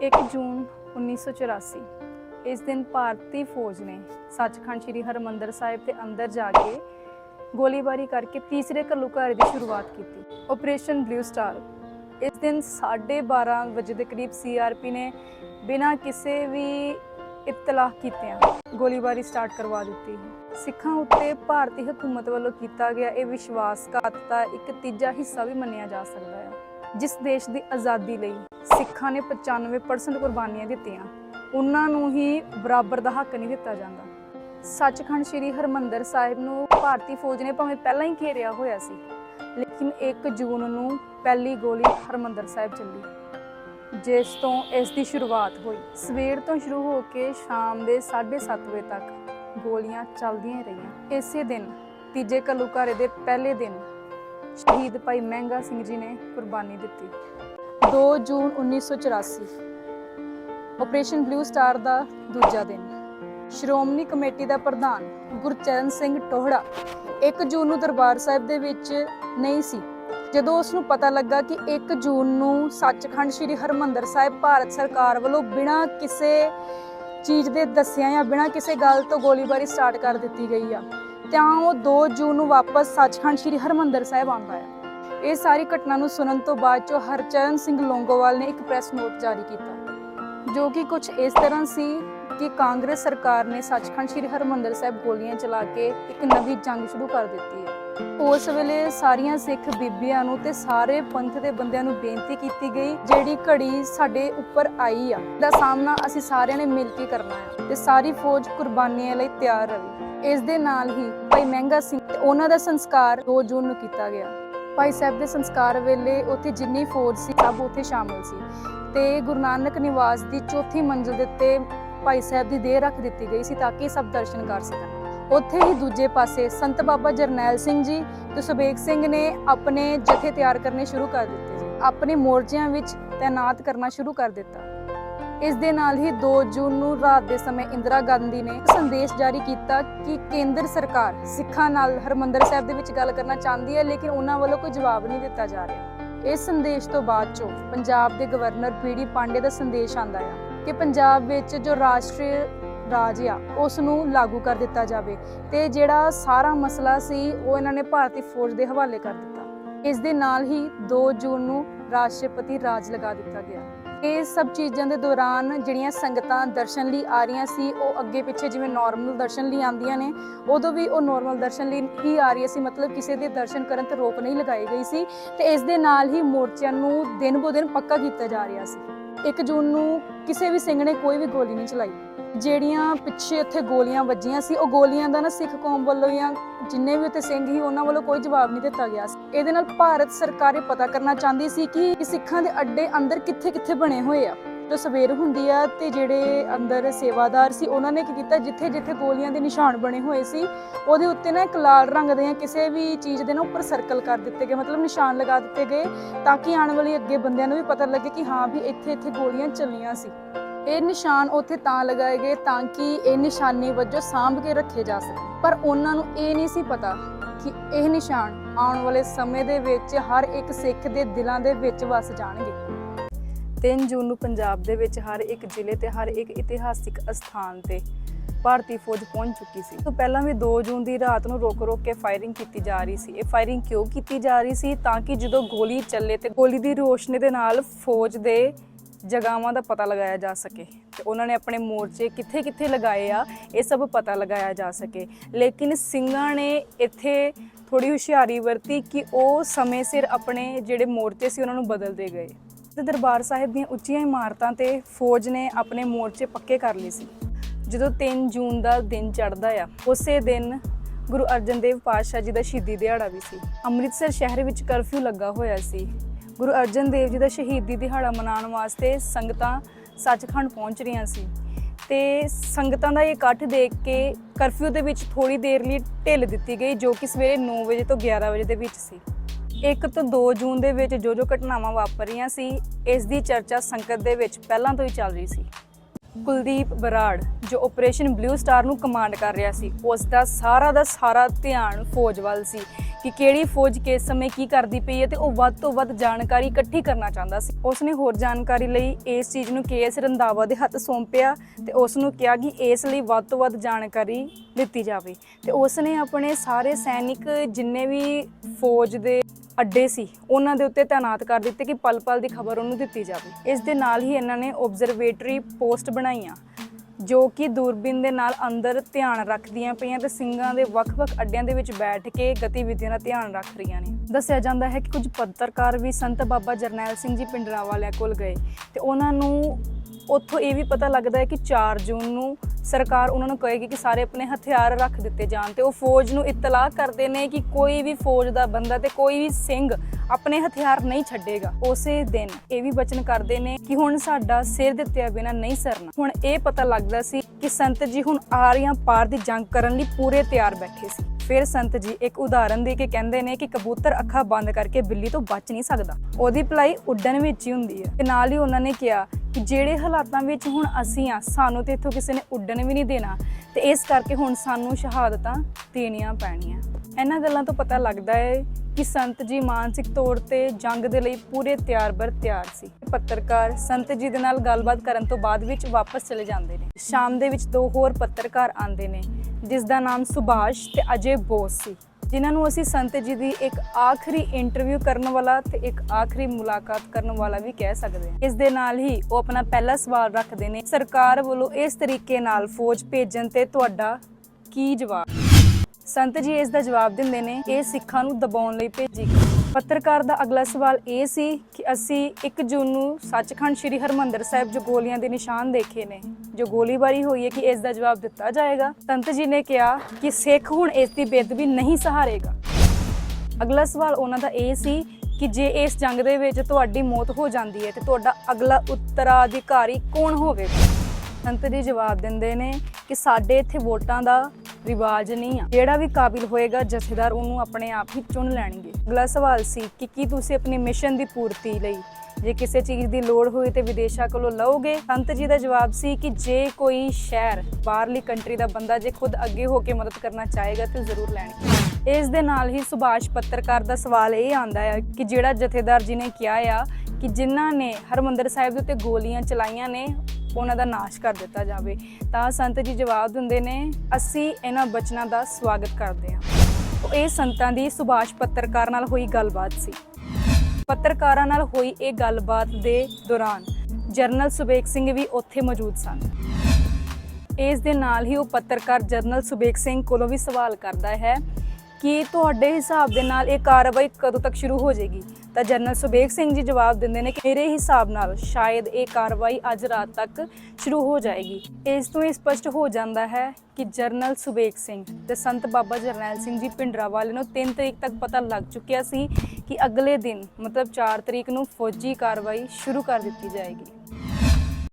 1 ਜੂਨ 1984 ਇਸ ਦਿਨ ਭਾਰਤੀ ਫੌਜ ਨੇ ਸੱਚਖੰਡ ਸ੍ਰੀ ਹਰਮੰਦਰ ਸਾਹਿਬ ਦੇ ਅੰਦਰ ਜਾ ਕੇ ਗੋਲੀਬਾਰੀ ਕਰਕੇ ਤੀਸਰੇ ਘੱਲੂਘਾਰੇ ਦੀ ਸ਼ੁਰੂਆਤ ਕੀਤੀ। ਆਪਰੇਸ਼ਨ ਬਲੂ ਸਟਾਰ ਇਸ ਦਿਨ 12:30 ਵਜੇ ਦੇ ਕਰੀਬ ਸੀਆਰਪੀ ਨੇ ਬਿਨਾਂ ਕਿਸੇ ਵੀ ਇਤਲਾਹ ਕੀਤਿਆਂ ਗੋਲੀਬਾਰੀ ਸਟਾਰਟ ਕਰਵਾ ਦਿੱਤੀ। ਸਿੱਖਾਂ ਉੱਤੇ ਭਾਰਤੀ ਹਕੂਮਤ ਵੱਲੋਂ ਕੀਤਾ ਗਿਆ ਇਹ ਵਿਸ਼ਵਾਸਘਾਤ ਦਾ ਇੱਕ ਤੀਜਾ ਹਿੱਸਾ ਵੀ ਮੰਨਿਆ ਜਾ ਸਕਦਾ ਹੈ, ਜਿਸ ਦੇਸ਼ ਦੀ ਆਜ਼ਾਦੀ ਲਈ ਸਿੱਖਾਂ ਨੇ 95% ਕੁਰਬਾਨੀਆਂ ਦਿੱਤੀਆਂ। ਉਹਨਾਂ ਨੂੰ ਹੀ ਬਰਾਬਰ ਦਾ ਹੱਕ ਨਹੀਂ ਦਿੱਤਾ ਜਾਂਦਾ। ਸੱਚਖੰਡ ਸ੍ਰੀ ਹਰਮੰਦਰ ਸਾਹਿਬ ਨੂੰ ਭਾਰਤੀ ਫੌਜ ਨੇ ਭਾਵੇਂ ਪਹਿਲਾਂ ਹੀ ਘੇਰਿਆ ਹੋਇਆ ਸੀ, ਲੇਕਿਨ 1 ਜੂਨ ਨੂੰ ਪਹਿਲੀ ਗੋਲੀ ਹਰਮੰਦਰ ਸਾਹਿਬ ਚੱਲੀ। ਜਿਸ ਤੋਂ ਇਸ ਦੀ ਸ਼ੁਰੂਆਤ ਹੋਈ। ਸਵੇਰ ਤੋਂ ਸ਼ੁਰੂ ਹੋ ਕੇ ਸ਼ਾਮ ਦੇ 7:30 ਵਜੇ ਤੱਕ ਗੋਲੀਆਂ ਚੱਲਦੀਆਂ ਹੀ ਰਹੀਆਂ। ਇਸੇ ਦਿਨ, ਤੀਜੇ ਘੱਲੂਘਾਰੇ ਦੇ ਪਹਿਲੇ ਦਿਨ, ਸ਼ਹੀਦ ਭਾਈ ਮਹਿੰਗਾ ਸਿੰਘ ਜੀ ਨੇ ਕੁਰਬਾਨੀ ਦਿੱਤੀ। 2 ਜੂਨ 1984 ਆਪਰੇਸ਼ਨ ਬਲੂ ਸਟਾਰ ਦਾ ਦੂਜਾ ਦਿਨ। ਸ਼੍ਰੋਮਣੀ ਕਮੇਟੀ ਦਾ ਪ੍ਰਧਾਨ ਗੁਰਚਰਨ ਸਿੰਘ ਟੋਹੜਾ 1 ਜੂਨ ਨੂੰ ਦਰਬਾਰ ਸਾਹਿਬ ਦੇ ਵਿੱਚ ਨਹੀਂ ਸੀ। ਜਦੋਂ ਉਸ ਨੂੰ ਪਤਾ ਲੱਗਾ ਕਿ 1 ਜੂਨ ਨੂੰ ਸੱਚਖੰਡ ਸ੍ਰੀ ਹਰਮੰਦਰ ਸਾਹਿਬ ਭਾਰਤ ਸਰਕਾਰ ਵੱਲੋਂ ਬਿਨਾਂ ਕਿਸੇ ਚੀਜ਼ ਦੇ ਦੱਸਿਆ ਜਾਂ ਬਿਨਾਂ ਕਿਸੇ ਗੱਲ ਤੋਂ ਗੋਲੀਬਾਰੀ ਸਟਾਰਟ ਕਰ ਦਿੱਤੀ ਗਈ ਆ, ਤਾਂ ਉਹ 2 ਜੂਨ ਨੂੰ ਵਾਪਸ ਸੱਚਖੰਡ ਸ੍ਰੀ ਹਰਮੰਦਰ ਸਾਹਿਬ ਆਉਂਦਾ ਹੈ ਇਹ ਸਾਰੀ ਘਟਨਾ ਨੂੰ ਸੁਣਨ ਤੋਂ ਬਾਅਦ ਚੋ ਹਰਚਰਨ ਸਿੰਘ ਲੋਂਗੋਵਾਲ ਨੇ ਇੱਕ ਪ੍ਰੈਸ ਨੋਟ ਜਾਰੀ ਕੀਤਾ, ਜੋ ਕਿ ਕੁਝ ਇਸ ਤਰ੍ਹਾਂ ਸੀ ਕਿ ਕਾਂਗਰਸ ਸਰਕਾਰ ਨੇ ਸੱਚਖੰਡ ਸ੍ਰੀ ਹਰਮੰਦਰ ਸਾਹਿਬ ਗੋਲੀਆਂ ਚਲਾ ਕੇ ਇੱਕ ਨਵੀਂ ਜੰਗ ਸ਼ੁਰੂ ਕਰ ਦਿੱਤੀ ਹੈ। ਉਸ ਵੇਲੇ ਸਾਰੀਆਂ ਸਿੱਖ ਬੀਬੀਆਂ ਨੂੰ ਤੇ ਸਾਰੇ ਪੰਥ ਦੇ ਬੰਦਿਆਂ ਨੂੰ ਬੇਨਤੀ ਕੀਤੀ ਗਈ, ਜਿਹੜੀ ਘੜੀ ਸਾਡੇ ਉੱਪਰ ਆਈ ਆ, ਦਾ ਸਾਹਮਣਾ ਅਸੀਂ ਸਾਰਿਆਂ ਨੇ ਮਿਲ ਕੇ ਕਰਨਾ ਹੈ ਤੇ ਸਾਰੀ ਫੌਜ ਕੁਰਬਾਨੀਆਂ ਲਈ ਤਿਆਰ ਰਹੀ। ਇਸ ਦੇ ਨਾਲ ਹੀ ਭਾਈ ਮਹਿੰਗਾ ਸਿੰਘ ਤੇ ਉਹਨਾਂ ਦਾ ਸੰਸਕਾਰ 2 ਜੂਨ ਨੂੰ ਕੀਤਾ ਗਿਆ। ਭਾਈ ਸਾਹਿਬ ਦੇ ਸੰਸਕਾਰ ਵੇਲੇ ਉੱਥੇ ਜਿੰਨੀ ਫੌਜ ਸੀ, ਸਭ ਉੱਥੇ ਸ਼ਾਮਲ ਸੀ। ਤੇ ਗੁਰੂ ਨਾਨਕ ਨਿਵਾਸ ਦੀ ਚੌਥੀ ਮੰਜ਼ਿਲ ਦੇ ਉੱਤੇ ਭਾਈ ਸਾਹਿਬ ਦੀ ਦੇਹ ਰੱਖ ਦਿੱਤੀ ਗਈ ਸੀ ਤਾਂ ਕਿ ਸਭ ਦਰਸ਼ਨ ਕਰ ਸਕਣ। ਉੱਥੇ ਹੀ ਦੂਜੇ ਪਾਸੇ ਸੰਤ ਬਾਬਾ ਜਰਨੈਲ ਸਿੰਘ ਜੀ ਤੇ ਸੁਬੇਗ ਸਿੰਘ ਨੇ ਆਪਣੇ ਜਥੇ ਤਿਆਰ ਕਰਨੇ ਸ਼ੁਰੂ ਕਰ ਦਿੱਤੇ ਆਪਣੇ ਮੋਰਚਿਆਂ ਵਿੱਚ ਤਾਇਨਾਤ ਕਰਨਾ ਸ਼ੁਰੂ ਕਰ ਦਿੱਤਾ। ਇਸ ਦੇ ਨਾਲ ਹੀ 2 ਜੂਨ ਨੂੰ ਰਾਤ ਦੇ ਸਮੇਂ ਇੰਦਰਾ ਗਾਂਧੀ ਨੇ ਸੰਦੇਸ਼ ਜਾਰੀ ਕੀਤਾ ਕਿ ਕੇਂਦਰ ਸਰਕਾਰ ਸਿੱਖਾਂ ਨਾਲ ਹਰਮੰਦਰ ਸਾਹਿਬ ਦੇ ਵਿੱਚ ਗੱਲ ਕਰਨਾ ਚਾਹੁੰਦੀ ਹੈ, ਲੇਕਿਨ ਉਹਨਾਂ ਵੱਲੋਂ ਕੋਈ ਜਵਾਬ ਨਹੀਂ ਦਿੱਤਾ ਜਾ ਰਿਹਾ। ਇਸ ਸੰਦੇਸ਼ ਤੋਂ ਬਾਅਦ ਚੋਂ ਪੰਜਾਬ ਦੇ ਗਵਰਨਰ ਪੀਡੀ ਪਾਂਡੇ ਦਾ ਸੰਦੇਸ਼ ਆਂਦਾ ਆ ਕਿ ਪੰਜਾਬ ਵਿੱਚ ਜੋ ਰਾਸ਼ਟਰੀ ਰਾਜ ਆ, ਉਸ ਨੂੰ ਲਾਗੂ ਕਰ ਦਿੱਤਾ ਜਾਵੇ ਤੇ ਜਿਹੜਾ ਸਾਰਾ ਮਸਲਾ ਸੀ, ਉਹ ਇਹਨਾਂ ਨੇ ਭਾਰਤੀ ਫੌਜ ਦੇ ਹਵਾਲੇ ਕਰ ਦਿੱਤਾ। ਇਸ ਦੇ ਨਾਲ ਹੀ 2 ਜੂਨ ਨੂੰ ਰਾਸ਼ਟਰਪਤੀ ਰਾਜ ਲਗਾ ਦਿੱਤਾ ਗਿਆ। ਇਹ ਸਭ ਚੀਜ਼ਾਂ ਦੇ ਦੌਰਾਨ ਜਿਹੜੀਆਂ ਸੰਗਤਾਂ ਦਰਸ਼ਨ ਲਈ ਆ ਰਹੀਆਂ ਸੀ, ਉਹ ਅੱਗੇ ਪਿੱਛੇ ਜਿਵੇਂ ਨਾਰਮਲ ਦਰਸ਼ਨ ਲਈ ਆਉਂਦੀਆਂ ਨੇ, ਉਦੋਂ ਵੀ ਉਹ ਨਾਰਮਲ ਦਰਸ਼ਨ ਲਈ ਹੀ ਆ ਰਹੀਆਂ ਸੀ, ਮਤਲਬ ਕਿਸੇ ਦੇ ਦਰਸ਼ਨ ਕਰਨ ਤੇ ਰੋਕ ਨਹੀਂ ਲਗਾਈ ਗਈ ਸੀ ਤੇ ਇਸ ਦੇ ਨਾਲ ਹੀ ਮੋਰਚਿਆਂ ਨੂੰ ਦਿਨ ਬੋ ਦਿਨ ਪੱਕਾ ਕੀਤਾ ਜਾ ਰਿਹਾ ਸੀ। 1 ਜੂਨ ਨੂੰ ਕਿਸੇ ਵੀ ਸਿੰਘ ਨੇ ਕੋਈ ਵੀ ਗੋਲੀ ਨਹੀਂ ਚਲਾਈ। ਜਿਹੜੀਆਂ ਪਿੱਛੇ ਉੱਥੇ ਗੋਲੀਆਂ ਵੱਜੀਆਂ ਸੀ, ਉਹ ਗੋਲੀਆਂ ਦਾ ਨਾ ਸਿੱਖ ਕੌਮ ਵੱਲੋਂ ਜਾਂ ਜਿੰਨੇ ਵੀ ਉੱਥੇ ਸਿੰਘ ਸੀ, ਉਹਨਾਂ ਵੱਲੋਂ ਕੋਈ ਜਵਾਬ ਨਹੀਂ ਦਿੱਤਾ ਗਿਆ ਸੀ। ਇਹਦੇ ਨਾਲ ਭਾਰਤ ਸਰਕਾਰ ਇਹ ਪਤਾ ਕਰਨਾ ਚਾਹੁੰਦੀ ਸੀ ਕਿ ਸਿੱਖਾਂ ਦੇ ਅੱਡੇ ਅੰਦਰ ਕਿੱਥੇ-ਕਿੱਥੇ ਬਣੇ ਹੋਏ ਆ। ਜੋ ਸਵੇਰ ਹੁੰਦੀ ਆ ਤੇ ਜਿਹੜੇ ਅੰਦਰ ਸੇਵਾਦਾਰ ਸੀ, ਉਹਨਾਂ ਨੇ ਕੀ ਕੀਤਾ, ਜਿੱਥੇ-ਜਿੱਥੇ ਗੋਲੀਆਂ ਦੇ ਨਿਸ਼ਾਨ ਬਣੇ ਹੋਏ ਸੀ, ਉਹਦੇ ਉੱਤੇ ਨਾ ਇੱਕ ਲਾਲ ਰੰਗ ਦੇ ਕਿਸੇ ਵੀ ਚੀਜ਼ ਦੇ ਨਾ ਉੱਪਰ ਸਰਕਲ ਕਰ ਦਿੱਤੇ ਗਏ, ਮਤਲਬ ਨਿਸ਼ਾਨ ਲਗਾ ਦਿੱਤੇ ਗਏ, ਤਾਂ ਕਿ ਆਉਣ ਵਾਲੇ ਅੱਗੇ ਬੰਦਿਆਂ ਨੂੰ ਵੀ ਪਤਾ ਲੱਗੇ ਕਿ ਹਾਂ ਵੀ ਇੱਥੇ-ਇੱਥੇ ਗੋਲੀਆਂ ਚੱਲੀਆਂ ਸੀ। ਇਹ ਨਿਸ਼ਾਨ ਉੱਥੇ ਤਾਂ ਲਗਾਏ ਗਏ ਤਾਂ ਕਿ ਇਹ ਨਿਸ਼ਾਨੀ ਵਜੋਂ ਸਾਂਭ ਕੇ ਰੱਖੇ ਜਾ ਸਕਣ। ਪਰ ਉਹਨਾਂ ਨੂੰ ਇਹ ਨਹੀਂ ਸੀ ਪਤਾ ਕਿ ਇਹ ਨਿਸ਼ਾਨ ਆਉਣ ਵਾਲੇ ਸਮੇਂ ਦੇ ਵਿੱਚ ਹਰ ਇੱਕ ਸਿੱਖ ਦੇ ਦਿਲਾਂ ਦੇ ਵਿੱਚ ਵਸ ਜਾਣਗੇ। 3 ਜੂਨ ਨੂੰ ਪੰਜਾਬ ਦੇ ਵਿੱਚ ਹਰ ਇੱਕ ਜ਼ਿਲ੍ਹੇ ਤੇ ਹਰ ਇੱਕ ਇਤਿਹਾਸਿਕ ਅਸਥਾਨ ਤੇ ਭਾਰਤੀ ਫੌਜ ਪਹੁੰਚ ਚੁੱਕੀ ਸੀ। ਤੋਂ ਪਹਿਲਾਂ ਵੀ 2 ਜੂਨ ਦੀ ਰਾਤ ਨੂੰ ਰੋਕ-ਰੋਕ ਕੇ ਫਾਇਰਿੰਗ ਕੀਤੀ ਜਾ ਰਹੀ ਸੀ। ਇਹ ਫਾਇਰਿੰਗ ਕਿਉਂ ਕੀਤੀ ਜਾ ਰਹੀ ਸੀ? ਤਾਂ ਕਿ ਜਦੋਂ ਗੋਲੀ ਚੱਲੇ ਤੇ ਗੋਲੀ ਦੀ ਰੋਸ਼ਨੀ ਦੇ ਨਾਲ ਫੌਜ ਦੇ ਜਗਾਵਾਂ ਦਾ ਪਤਾ ਲਗਾਇਆ ਜਾ ਸਕੇ ਤੇ ਉਹਨਾਂ ਨੇ ਆਪਣੇ ਮੋਰਚੇ ਕਿੱਥੇ-ਕਿੱਥੇ ਲਗਾਏ ਆ, ਇਹ ਸਭ ਪਤਾ ਲਗਾਇਆ ਜਾ ਸਕੇ। ਲੇਕਿਨ ਸਿੰਘਾਂ ਨੇ ਇੱਥੇ ਥੋੜੀ ਹੁਸ਼ਿਆਰੀ ਵਰਤੀ ਕਿ ਉਹ ਸਮੇਂ ਸਿਰ ਆਪਣੇ ਜਿਹੜੇ ਮੋਰਚੇ ਸੀ, ਉਹਨਾਂ ਨੂੰ ਬਦਲਦੇ ਗਏ। ਤੇ ਦਰਬਾਰ ਸਾਹਿਬ ਦੀਆਂ ਉੱਚੀਆਂ ਇਮਾਰਤਾਂ ਤੇ ਫੌਜ ਨੇ ਆਪਣੇ ਮੋਰਚੇ ਪੱਕੇ ਕਰ ਲਏ ਸੀ। ਜਦੋਂ 3 ਜੂਨ ਦਾ ਦਿਨ ਚੜ੍ਹਦਾ ਆ, ਉਸੇ ਦਿਨ ਗੁਰੂ ਅਰਜਨ ਦੇਵ ਪਾਤਸ਼ਾਹ ਜੀ ਦਾ ਸ਼ਹੀਦੀ ਦਿਹਾੜਾ ਵੀ ਸੀ। ਅੰਮ੍ਰਿਤਸਰ ਸ਼ਹਿਰ ਵਿੱਚ ਕਰਫਿਊ ਲੱਗਾ ਹੋਇਆ ਸੀ। ਗੁਰੂ ਅਰਜਨ ਦੇਵ ਜੀ ਦਾ ਸ਼ਹੀਦੀ ਦਿਹਾੜਾ ਮਨਾਉਣ ਵਾਸਤੇ ਸੰਗਤਾਂ ਸੱਚਖੰਡ ਪਹੁੰਚ ਰਹੀਆਂ ਸੀ ਤੇ ਸੰਗਤਾਂ ਦਾ ਇਹ ਇਕੱਠ ਦੇਖ ਕੇ ਕਰਫਿਊ ਦੇ ਵਿੱਚ ਥੋੜੀ ਦੇਰ ਲਈ ਢਿੱਲ ਦਿੱਤੀ ਗਈ, ਜੋ ਕਿ ਸਵੇਰੇ 9 ਵਜੇ ਤੋਂ 11 ਵਜੇ ਦੇ ਵਿੱਚ ਸੀ। 1 ਤੋਂ 2 ਜੂਨ ਦੇ ਵਿੱਚ ਜੋ ਜੋ ਘਟਨਾਵਾਂ ਵਾਪਰ ਰਹੀਆਂ ਸੀ, ਇਸ ਦੀ ਚਰਚਾ ਸੰਗਤ ਦੇ ਵਿੱਚ ਪਹਿਲਾਂ ਤੋਂ ਹੀ ਚੱਲ ਰਹੀ ਸੀ। ਕੁਲਦੀਪ ਬਰਾੜ, ਜੋ ਆਪਰੇਸ਼ਨ ਬਲੂ ਸਟਾਰ ਨੂੰ ਕਮਾਂਡ ਕਰ ਰਿਹਾ ਸੀ, ਉਸ ਦਾ ਸਾਰਾ ਦਾ ਸਾਰਾ ਧਿਆਨ ਫੌਜ ਵੱਲ ਸੀ ਕਿ ਕਿਹੜੀ ਫੌਜ ਕਿਸ ਸਮੇਂ ਕੀ ਕਰਦੀ ਪਈ ਹੈ ਤੇ ਉਹ ਵੱਧ ਤੋਂ ਵੱਧ ਜਾਣਕਾਰੀ ਇਕੱਠੀ ਕਰਨਾ ਚਾਹੁੰਦਾ ਸੀ। ਉਸ ਨੇ ਹੋਰ ਜਾਣਕਾਰੀ ਲਈ ਇਸ ਚੀਜ਼ ਨੂੰ ਕੇਐਸ ਰੰਧਾਵਾ ਦੇ ਹੱਥ ਸੌਂਪਿਆ ਤੇ ਉਸ ਨੂੰ ਕਿਹਾ ਕਿ ਇਸ ਲਈ ਵੱਧ ਤੋਂ ਵੱਧ ਜਾਣਕਾਰੀ ਦਿੱਤੀ ਜਾਵੇ ਤੇ ਉਸ ਨੇ ਆਪਣੇ ਸਾਰੇ ਸੈਨਿਕ ਜਿੰਨੇ ਵੀ ਫੌਜ ਦੇ ਅੱਡੇ ਸੀ। ਉਹਨਾਂ ਦੇ ਉੱਤੇ ਤਾਇਨਾਤ ਕਰ ਦਿੱਤੇ ਕਿ ਪਲ-ਪਲ ਦੀ ਖਬਰ ਉਹਨੂੰ ਦਿੱਤੀ ਜਾਵੇ। ਇਸ ਦੇ ਨਾਲ ਹੀ ਇਹਨਾਂ ਨੇ ਆਬਜ਼ਰਵੇਟਰੀ ਪੋਸਟ ਬਣਾਈਆਂ, ਜੋ ਕਿ ਦੂਰਬੀਨ ਦੇ ਨਾਲ ਅੰਦਰ ਧਿਆਨ ਰੱਖਦੀਆਂ ਪਈਆਂ ਤੇ ਸਿੰਘਾਂ ਦੇ ਵੱਖ-ਵੱਖ ਅੱਡਿਆਂ ਦੇ ਵਿੱਚ ਬੈਠ ਕੇ ਗਤੀਵਿਧੀਆਂ ਦਾ ਧਿਆਨ ਰੱਖ ਰਹੀਆਂ ਨੇ। ਦੱਸਿਆ ਜਾਂਦਾ ਹੈ ਕਿ ਕੁਝ ਪੱਤਰਕਾਰ ਵੀ ਸੰਤ ਬਾਬਾ ਜਰਨੈਲ ਸਿੰਘ ਜੀ ਪਿੰਡਰਾ ਵਾਲਿਆਂ ਕੋਲ ਗਏ ਤੇ ਉਹਨਾਂ ਨੂੰ ਉੱਥੋਂ ਇਹ ਵੀ ਪਤਾ ਲੱਗਦਾ ਹੈ ਕਿ 4 ਜੂਨ ਨੂੰ ਸਰਕਾਰ ਉਹਨਾਂ ਨੂੰ ਕਹੇਗੀ ਕਿ ਸਾਰੇ ਆਪਣੇ ਹਥਿਆਰ ਰੱਖ ਦਿੱਤੇ ਜਾਣ ਤੇ ਉਹ ਫੌਜ ਨੂੰ ਇਤਲਾਹ ਕਰਦੇ ਨੇ ਕਿ ਕੋਈ ਵੀ ਫੌਜ ਦਾ ਬੰਦਾ ਤੇ ਕੋਈ ਵੀ ਸਿੰਘ ਆਪਣੇ ਹਥਿਆਰ ਨਹੀਂ ਛੱਡੇਗਾ। ਉਸੇ ਦਿਨ ਇਹ ਵੀ ਬਚਨ ਕਰਦੇ ਨੇ ਕਿ ਹੁਣ ਸਾਡਾ ਸਿਰ ਦਿੱਤੇ ਬਿਨਾ ਨਹੀਂ ਸਰਨਾ। ਹੁਣ ਇਹ ਪਤਾ ਲੱਗਦਾ ਸੀ ਕਿ ਸੰਤ ਜੀ ਹੁਣ ਆਰੀਆਂ ਪਾਰ ਦੀ ਜੰਗ ਕਰਨ ਲਈ ਪੂਰੇ ਤਿਆਰ ਬੈਠੇ ਸੀ। ਫਿਰ ਸੰਤ ਜੀ ਇੱਕ ਉਦਾਹਰਨ ਦੇ ਕੇ ਕਹਿੰਦੇ ਨੇ ਕਿ ਕਬੂਤਰ ਅੱਖਾਂ ਬੰਦ ਕਰਕੇ ਬਿੱਲੀ ਤੋਂ ਬਚ ਨਹੀਂ ਸਕਦਾ। ਉਹਦੀ ਭਲਾਈ ਉੱਡਣ ਵਿੱਚ ਹੀ ਹੁੰਦੀ ਹੈ। ਤੇ ਨਾਲ ਹੀ ਉਹਨਾਂ ਨੇ ਕਿਹਾ ਜਿਹੜੇ ਹਾਲਾਤਾਂ ਵਿੱਚ ਹੁਣ ਅਸੀਂ ਆ, ਸਾਨੂੰ ਤੇ ਇੱਥੋਂ ਕਿਸੇ ਨੇ ਉੱਡਣ ਵੀ ਨਹੀਂ ਦੇਣਾ, ਤੇ ਇਸ ਕਰਕੇ ਹੁਣ ਸਾਨੂੰ ਸ਼ਹਾਦਤਾਂ ਦੇਣੀਆਂ ਪੈਣੀਆਂ। ਇਹਨਾਂ ਗੱਲਾਂ ਤੋਂ ਪਤਾ ਲੱਗਦਾ ਹੈ ਕਿ ਸੰਤ ਜੀ ਮਾਨਸਿਕ ਤੌਰ ਤੇ ਜੰਗ ਦੇ ਲਈ ਪੂਰੇ ਤਿਆਰ ਬਰ ਤਿਆਰ ਸੀ। ਪੱਤਰਕਾਰ ਸੰਤ ਜੀ ਦੇ ਨਾਲ ਗੱਲਬਾਤ ਕਰਨ ਤੋਂ ਬਾਅਦ ਵਿੱਚ ਵਾਪਸ ਚਲੇ ਜਾਂਦੇ ਨੇ। ਸ਼ਾਮ ਦੇ ਵਿੱਚ ਦੋ ਹੋਰ ਪੱਤਰਕਾਰ ਆਉਂਦੇ ਨੇ, ਜਿਸ ਦਾ ਨਾਮ ਸੁਭਾਸ਼ ਤੇ ਅਜੇ ਬੋਸ ਸੀ। ਜਿਨ੍ਹਾਂ ਨੂੰ ਅਸੀਂ ਸੰਤ ਜੀ ਦੀ ਇੱਕ ਆਖਰੀ ਇੰਟਰਵਿਊ ਕਰਨ ਵਾਲਾ ਤੇ ਇੱਕ ਆਖਰੀ ਮੁਲਾਕਾਤ ਕਰਨ ਵਾਲਾ ਵੀ ਕਹਿ ਸਕਦੇ ਹਾਂ ਇਸ ਦੇ ਨਾਲ ਹੀ ਉਹ ਆਪਣਾ ਪਹਿਲਾ ਸਵਾਲ ਰੱਖਦੇ ਨੇ, ਸਰਕਾਰ ਵੱਲੋਂ ਇਸ ਤਰੀਕੇ ਨਾਲ ਫੌਜ ਭੇਜਣ ਤੇ ਤੁਹਾਡਾ ਕੀ ਜਵਾਬ ਸੰਤ ਜੀ ਇਸ ਦਾ ਜਵਾਬ ਦਿੰਦੇ ਨੇ, ਇਹ ਸਿੱਖਾਂ ਨੂੰ ਦਬਾਉਣ ਲਈ ਭੇਜੀ ਗਈ। ਪੱਤਰਕਾਰ ਦਾ ਅਗਲਾ ਸਵਾਲ ਇਹ ਸੀ ਕਿ ਅਸੀਂ 1 ਜੂਨ ਨੂੰ ਸੱਚਖੰਡ ਸ੍ਰੀ ਹਰਮੰਦਰ ਸਾਹਿਬ ਜੋ ਗੋਲੀਆਂ ਦੇ ਨਿਸ਼ਾਨ ਦੇਖੇ ਨੇ, ਜੋ ਗੋਲੀਬਾਰੀ ਹੋਈ ਹੈ ਕਿ ਇਸ ਦਾ ਜਵਾਬ ਦਿੱਤਾ ਜਾਏਗਾ। ਸੰਤ ਜੀ ਨੇ ਕਿਹਾ ਕਿ ਸਿੱਖ ਹੁਣ ਇਸ ਦੀ ਬੇਦਬੀ ਨਹੀਂ ਸਹਾਰੇਗਾ। ਅਗਲਾ ਸਵਾਲ ਉਹਨਾਂ ਦਾ ਇਹ ਸੀ ਕਿ ਜੇ ਇਸ ਜੰਗ ਦੇ ਵਿੱਚ ਤੁਹਾਡੀ ਮੌਤ ਹੋ ਜਾਂਦੀ ਹੈ ਤੇ ਤੁਹਾਡਾ ਅਗਲਾ ਉੱਤਰਾਧਿਕਾਰੀ ਕੌਣ ਹੋਵੇਗਾ? ਸੰਤ ਜੀ ਜਵਾਬ ਦਿੰਦੇ ਨੇ ਕਿ ਸਾਡੇ ਇੱਥੇ ਵੋਟਾਂ ਦਾ ਰਿਵਾਜ ਨਹੀਂ ਆ। ਜਿਹੜਾ ਵੀ ਕਾਬਿਲ ਹੋਏਗਾ, ਜਥੇਦਾਰ ਉਹਨੂੰ ਆਪਣੇ ਆਪ ਹੀ ਚੁਣ ਲੈਣਗੇ। ਅਗਲਾ ਸਵਾਲ ਸੀ ਕਿ ਕੀ ਤੁਸੀਂ ਆਪਣੀ ਮਿਸ਼ਨ ਦੀ ਪੂਰਤੀ ਲਈ ਜੇ ਕਿਸੇ ਚੀਜ਼ ਦੀ ਲੋੜ ਹੋਈ ਤੇ ਵਿਦੇਸ਼ਾਂ ਕੋਲੋਂ ਲਓਗੇ? ਸੰਤ ਜੀ ਦਾ ਜਵਾਬ ਸੀ ਕਿ ਜੇ ਕੋਈ ਸ਼ਹਿਰ, ਬਾਹਰਲੀ ਕੰਟਰੀ ਦਾ ਬੰਦਾ ਜੇ ਖੁਦ ਅੱਗੇ ਹੋ ਕੇ ਮਦਦ ਕਰਨਾ ਚਾਹੇਗਾ ਤੇ ਜ਼ਰੂਰ ਲੈਣਗੇ। ਇਸ ਦੇ ਨਾਲ ਹੀ ਸੁਭਾਸ਼ ਪੱਤਰਕਾਰ ਦਾ ਸਵਾਲ ਇਹ ਆਂਦਾ ਹੈ ਕਿ ਜਿਹੜਾ ਜਥੇਦਾਰ ਜੀ ਨੇ ਕਿਹਾ ਆ ਕਿ ਜਿਨ੍ਹਾਂ ਨੇ ਹਰਮੰਦਰ ਸਾਹਿਬ ਦੇ ਉੱਤੇ ਗੋਲੀਆਂ ਚਲਾਈਆਂ ਨੇ ਉਹਨਾਂ ਦਾ ਨਾਸ਼ ਕਰ ਦਿੱਤਾ ਜਾਵੇ। ਤਾਂ ਸੰਤ ਜੀ ਜਵਾਬ ਦਿੰਦੇ ਨੇ, ਅਸੀਂ ਇਹਨਾਂ ਬਚਨਾਂ ਦਾ ਸਵਾਗਤ ਕਰਦੇ ਹਾਂ। ਇਹ ਸੰਤਾਂ ਦੀ ਸੁਭਾਸ਼ ਪੱਤਰਕਾਰ ਨਾਲ ਹੋਈ ਗੱਲਬਾਤ ਸੀ। ਪੱਤਰਕਾਰਾਂ ਨਾਲ ਹੋਈ ਇਹ ਗੱਲਬਾਤ ਦੇ ਦੌਰਾਨ ਜਰਨਲ ਸੁਬੇਕ ਸਿੰਘ ਵੀ ਉੱਥੇ ਮੌਜੂਦ ਸਨ। ਇਸ ਦੇ ਨਾਲ ਹੀ ਉਹ ਪੱਤਰਕਾਰ ਜਰਨਲ ਸੁਬੇਕ ਸਿੰਘ ਕੋਲੋਂ ਵੀ ਸਵਾਲ ਕਰਦਾ ਹੈ ਕਿ ਤੁਹਾਡੇ ਹਿਸਾਬ ਦੇ ਨਾਲ ਇਹ ਕਾਰਵਾਈ ਕਦੋਂ ਤੱਕ ਸ਼ੁਰੂ ਹੋ ਜਾਏਗੀ? ਤਾਂ ਜਨਰਲ ਸੁਬੇਕ ਸਿੰਘ ਜੀ ਜਵਾਬ ਦਿੰਦੇ ਨੇ ਕਿ ਮੇਰੇ ਹਿਸਾਬ ਨਾਲ ਸ਼ਾਇਦ ਇਹ ਕਾਰਵਾਈ ਅੱਜ ਰਾਤ ਤੱਕ ਸ਼ੁਰੂ ਹੋ ਜਾਏਗੀ। ਇਸ ਤੋਂ ਇਹ ਸਪਸ਼ਟ ਹੋ ਜਾਂਦਾ ਹੈ ਕਿ ਜਰਨਲ ਸੁਬੇਕ ਸਿੰਘ ਤੇ ਸੰਤ ਬਾਬਾ ਜਰਨੈਲ ਸਿੰਘ ਜੀ ਪਿੰਡਰਾਵਾਲੇ ਨੂੰ 3 ਤਰੀਕ ਤੱਕ ਪਤਾ ਲੱਗ ਚੁੱਕਿਆ ਸੀ ਕਿ ਅਗਲੇ ਦਿਨ, ਮਤਲਬ 4 ਤਰੀਕ ਨੂੰ ਫੌਜੀ ਕਾਰਵਾਈ ਸ਼ੁਰੂ ਕਰ ਦਿੱਤੀ ਜਾਏਗੀ।